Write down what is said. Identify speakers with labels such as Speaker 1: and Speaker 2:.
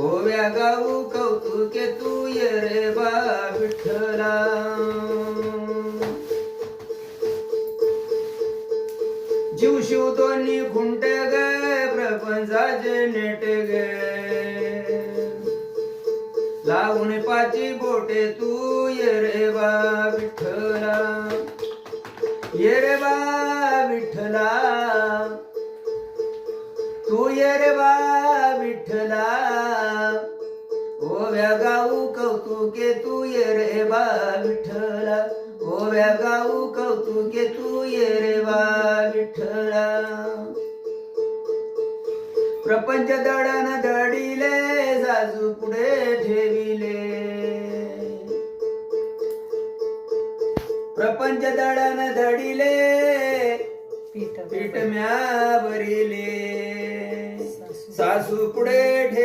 Speaker 1: ओव्या गाऊ कौतुके तू ये रे बा विठ्ठला. जीव शिव दोन्ही खुंट ग प्रपंचाचे नेट गे. लावून पाची बोटे तू ये रे बा विठ्ठला. ये रे बा विठ्ठला. तू ये रे बा विठ्ठला. ओव्या गाऊ कौतुके तू ये रे बा विठ्ठला. ओव्या गाऊ कौतुके तू ये रे बा विठ्ठला. प्रपंच दडण दडिले जाजू पुढे ठेविले. प्रपंच दडण दडिले
Speaker 2: पीठ
Speaker 1: पीठ म्या भरिले. सासू पुढे ठे